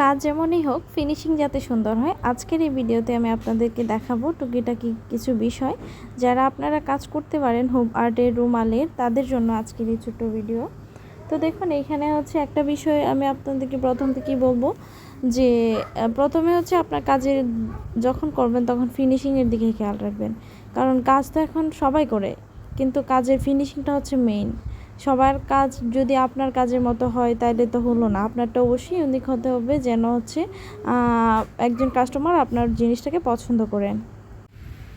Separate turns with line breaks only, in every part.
কাজ যেমনই হোক ফিনিশিং যাতে সুন্দর হয়, আজকের এই ভিডিওতে আমি আপনাদেরকে দেখাবো টুকিটাকি কিছু বিষয়। যারা আপনারা কাজ করতে পারেন হোম আর্টের রুমালের তাদের জন্য আজকের এই ছোট্ট ভিডিও। তো দেখুন, এখানে হচ্ছে একটা বিষয় আমি আপনাদেরকে প্রথম থেকেই বলব যে প্রথমে হচ্ছে আপনার কাজের যখন করবেন তখন ফিনিশিংয়ের দিকে খেয়াল রাখবেন। কারণ কাজ তো এখন সবাই করে, কিন্তু কাজের ফিনিশিংটা হচ্ছে মেইন সবার কাজ যদি আপনার কাজের মতো হয় তাহলে তো হলো না। আপনারটা অবশ্যই ইউনিক হতে হবে যেন হচ্ছে একজন কাস্টমার আপনার জিনিসটাকে পছন্দ করেন।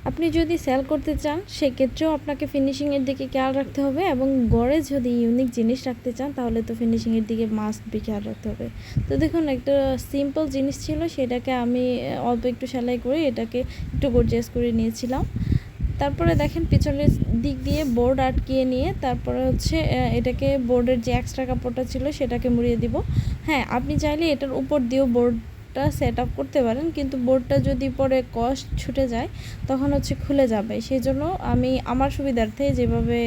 আপনি যদি সেল করতে চান, সেক্ষেত্রেও আপনাকে ফিনিশিংয়ের দিকে খেয়াল রাখতে হবে এবং গড়ে যদি ইউনিক জিনিস রাখতে চান, তাহলে তো ফিনিশিংয়ের দিকে মাস্ট বি খেয়াল রাখতে হবে। তো দেখুন, একটা সিম্পল জিনিস ছিল, সেটাকে আমি অল্প একটু সেলাই করে এটাকে একটু গর্জিয়াস করে নিয়েছিলাম। তারপরে দেখেন পিছনের দিক দিয়ে বোর্ড আটকিয়ে নিয়ে তারপরে হচ্ছে এটাকে বোর্ডের যে এক্সট্রা কাপড়টা ছিল সেটাকে মুড়িয়ে দিব। হ্যাঁ আপনি চাইলে এটার উপর দিয়েও বোর্ডটা সেট আপ করতে পারেন, কিন্তু বোর্ডটা যদি পরে কষ্ট ছুটে যায়, তখন হচ্ছে খুলে যাবে। সেই জন্য আমি আমার সুবিধার্থে যেভাবে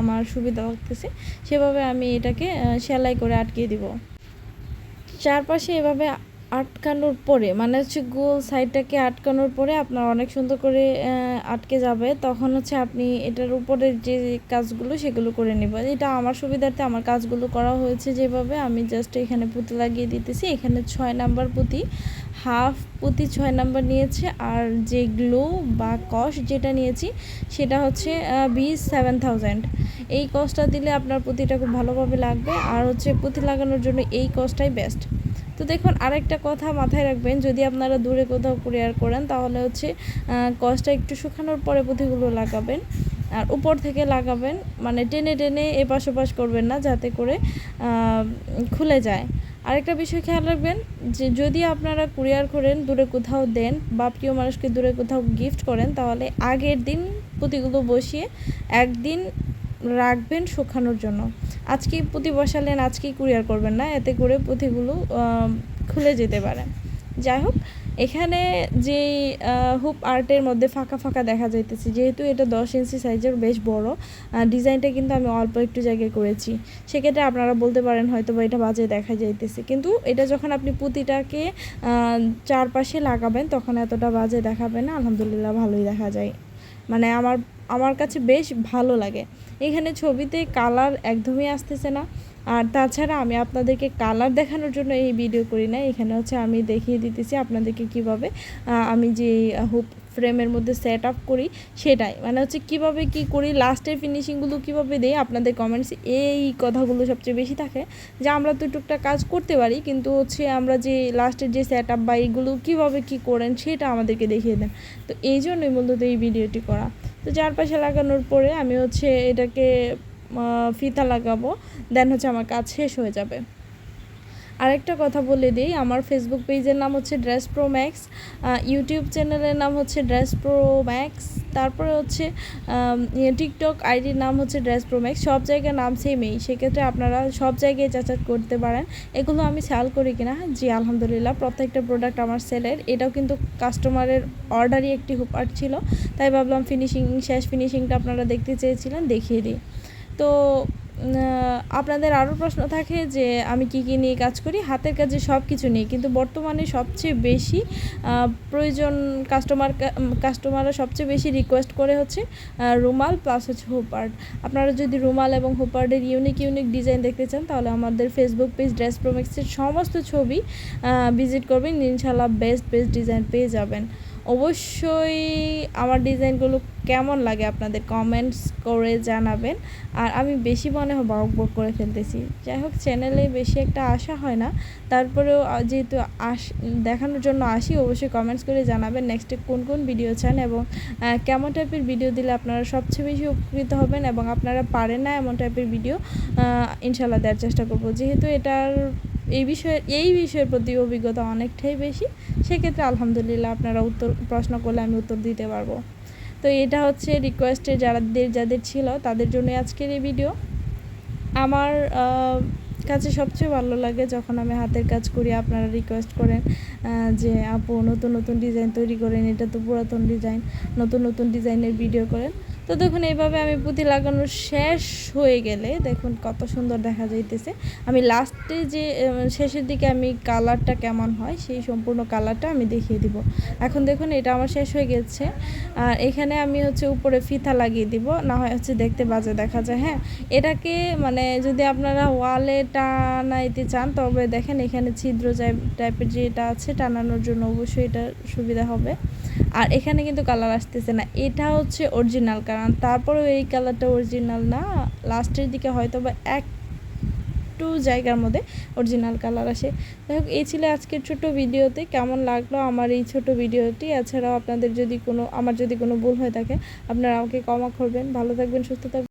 আমার সুবিধা লাগতেছে, সেভাবে আমি এটাকে সেলাই করে আটকিয়ে দিব। চারপাশে এভাবে আটকানোর পরে মানে হচ্ছে গোল সাইডটাকে আটকানোর পরে আপনার অনেক সুন্দর করে আটকে যাবে। তখন হচ্ছে আপনি এটার উপরের যে কাজগুলো সেগুলো করে নেব এটা আমার সুবিধার্থে আমার কাজগুলো করা হয়েছে যেভাবে। আমি জাস্ট এখানে পুঁতি লাগিয়ে দিতেছি। এখানে ছয় নাম্বার পুঁতি, হাফ পুঁতি ছয় নাম্বার নিয়েছে। আর যে গ্লো বা কস যেটা নিয়েছি, সেটা হচ্ছে বিশ সেভেন থাউজেন্ড এই কসটা দিলে আপনার পুঁতিটা খুব ভালোভাবে লাগবে। আর হচ্ছে পুঁতি লাগানোর জন্য এই কসটাই বেস্ট তো দেখুন, আরেকটা কথা মাথায় রাখবেন, যদি আপনারা দূরে কোথাও কুরিয়ার করেন, তাহলে হচ্ছে কসটা একটু শুকানোর পরে পুঁথিগুলো লাগাবেন, আর উপর থেকে লাগাবেন মানে টেনে টেনে এপাশ ওপাশ করবেন না, যাতে করে খুলে যায়। আরেকটা বিষয় খেয়াল রাখবেন, যে যদি আপনারা কুরিয়ার করেন, দূরে কোথাও দেন, বা প্রিয় মানুষকে দূরে কোথাও গিফট করেন, তাহলে আগের দিন পুঁতিগুলো বসিয়ে, একদিন রাখবেন শুকানোর জন্য। আজকেই পুঁতি বসালেন, আজকেই কুরিয়ার করবেন না, এতে করে পুঁতিগুলো খুলে যেতে পারে। যাই হোক, এখানে যে হুপ আর্টের মধ্যে ফাঁকা ফাঁকা দেখা যাইতেছে, যেহেতু এটা দশ ইঞ্চি সাইজের, বেশ বড় ডিজাইনটা কিন্তু আমি অল্প একটু জায়গায় করেছি। সেক্ষেত্রে আপনারা বলতে পারেন হয়তো বা এটা বাজে দেখা যাইতেছে। কিন্তু এটা যখন আপনি পুঁতিটাকে চারপাশে লাগাবেন, তখন এতটা বাজে দেখাবে না। আলহামদুলিল্লাহ ভালোই দেখা যায়। মানে আমার আমার কাছে বেশ ভালো লাগে। এখানে ছবিতে কালার একদমই আসতেছে না। আর তাছাড়া আমি আপনাদেরকে কালার দেখানোর জন্য এই ভিডিও করি না এখানে হচ্ছে আমি দেখিয়ে দিতেছি আপনাদেরকে কীভাবে। আমি যে হুপ ফ্রেমের মধ্যে সেট আপ করি সেটাই। মানে হচ্ছে কীভাবে কি করি লাস্টের ফিনিশিংগুলো কীভাবে দেই, আপনাদের কমেন্টস এই কথাগুলো সবচেয়ে বেশি থাকে। যে আমরা তো টুকটাক কাজ করতে পারি, কিন্তু হচ্ছে আমরা যে লাস্টের যে সেট আপ বা এইগুলো কীভাবে কী করেন সেটা আমাদেরকে দেখিয়ে দেন। তো এই জন্যই মূলত এই ভিডিওটি করা। তো চারপাশে লাগানোর পরে আমি হচ্ছে এটাকে ফিতা লাগাবো দেন হচ্ছে আমার কাজ শেষ হয়ে যাবে। আরেকটা কথা বলে দিই আমার ফেসবুক পেজের নাম হচ্ছে ড্রেস প্রো ম্যাক্স ইউটিউব চ্যানেলের নাম হচ্ছে ড্রেস প্রো ম্যাক্স তারপরে হচ্ছে ইয়ে, টিকটক আইডির নাম হচ্ছে ড্রেস প্রো ম্যাক্স সব জায়গায় নাম সেমই সেক্ষেত্রে আপনারা সব জায়গায় যাচাই করতে পারেন। এগুলো আমি সেল করি কিনা? জি আলহামদুলিল্লাহ প্রত্যেকটা প্রোডাক্ট আমার সেলের এটাও কিন্তু কাস্টমারের অর্ডারই একটি হুপার ছিল তাই ভাবলাম ফিনিশিং শেষ ফিনিশিংটা আপনারা দেখতে চেয়েছিলেন দেখিয়ে দিই। তো আপনাদের আরও প্রশ্ন থাকে যে আমি কি কি নিয়ে কাজ করি? হাতের কাজে সব কিছু নেই কিন্তু বর্তমানে সবচেয়ে বেশি প্রয়োজন কাস্টমার কাস্টমাররা সবচেয়ে বেশি রিকোয়েস্ট করে হচ্ছে রুমাল প্লাস হচ্ছে হুপার্ড আপনারা যদি রুমাল এবং হুপার্ডের ইউনিক ইউনিক ডিজাইন দেখতে চান, তাহলে আমাদের ফেসবুক পেজ ড্রেস প্রোমেক্সের সমস্ত ছবি ভিজিট করবেন। ইনশাল্লাহ বেস্ট বেস্ট ডিজাইন পেয়ে যাবেন। অবশ্যই আমার ডিজাইনগুলো কেমন লাগে আপনাদের কমেন্টস করে জানাবেন। আর আমি বেশি মনে হয় বক বক করে ফেলতেছি। যাই হোক চ্যানেলে বেশি একটা আশা হয় না। তারপরেও যেহেতু আস, দেখানোর জন্য আসি, অবশ্যই কমেন্টস করে জানাবেন নেক্সটে কোন কোন ভিডিও চান এবং কেমন টাইপের ভিডিও দিলে আপনারা সবচেয়ে বেশি উপকৃত হবেন এবং আপনারা পারেন না এমন টাইপের ভিডিও ইনশাল্লাহ দেওয়ার চেষ্টা করব। যেহেতু এটার এই বিষয়ে, এই বিষয়ের প্রতি অভিজ্ঞতা অনেকটাই বেশি। সেক্ষেত্রে আলহামদুলিল্লাহ আপনারা উত্তর, প্রশ্ন করলে আমি উত্তর দিতে পারব। তো এটা হচ্ছে রিকোয়েস্টে যাদের যাদের ছিল তাদের জন্য আজকের এই ভিডিও আমার কাছে সবচেয়ে ভালো লাগে যখন আমি হাতের কাজ করি, আপনারা রিকোয়েস্ট করেন যে আপু নতুন নতুন ডিজাইন তৈরি করেন, এটা তো পুরাতন ডিজাইন নতুন নতুন ডিজাইনের ভিডিও করেন। তো দেখুন, এইভাবে আমি পুঁতি লাগানো শেষ হয়ে গেলে দেখুন কত সুন্দর দেখা যাইতেছে। আমি লাস্টে যে শেষের দিকে আমি কালারটা কেমন হয়, সেই সম্পূর্ণ কালারটা আমি দেখিয়ে দিব। এখন দেখুন, এটা আমার শেষ হয়ে গেছে। আর এখানে আমি হচ্ছে উপরে ফিতা লাগিয়ে দিব, না হয় হচ্ছে দেখতে বাজে দেখা যায় হ্যাঁ? এটাকে মানে যদি আপনারা ওয়ালে টানাইতে চান, তবে দেখেন এখানে ছিদ্র টাইপের যেটা আছে, টানানোর জন্য অবশ্যই এটা সুবিধা হবে। আর এখানে কিন্তু কালার আসতেছে না। এটা হচ্ছে অরিজিনাল কারণ তারপরেও এই কালারটা অরিজিনাল না লাস্টের দিকে হয়তো বা এক একটু জায়গার মধ্যে অরিজিনাল কালার আসে। যাই হোক, এই ছিল আজকের ছোট ভিডিওতে, কেমন লাগল আমার এই ছোট ভিডিওটি? এছাড়াও আপনাদের যদি কোনো, আমার যদি কোনো ভুল হয়ে থাকে, আপনারা আমাকে কমা করবেন। ভালো থাকবেন, সুস্থ থাকবেন।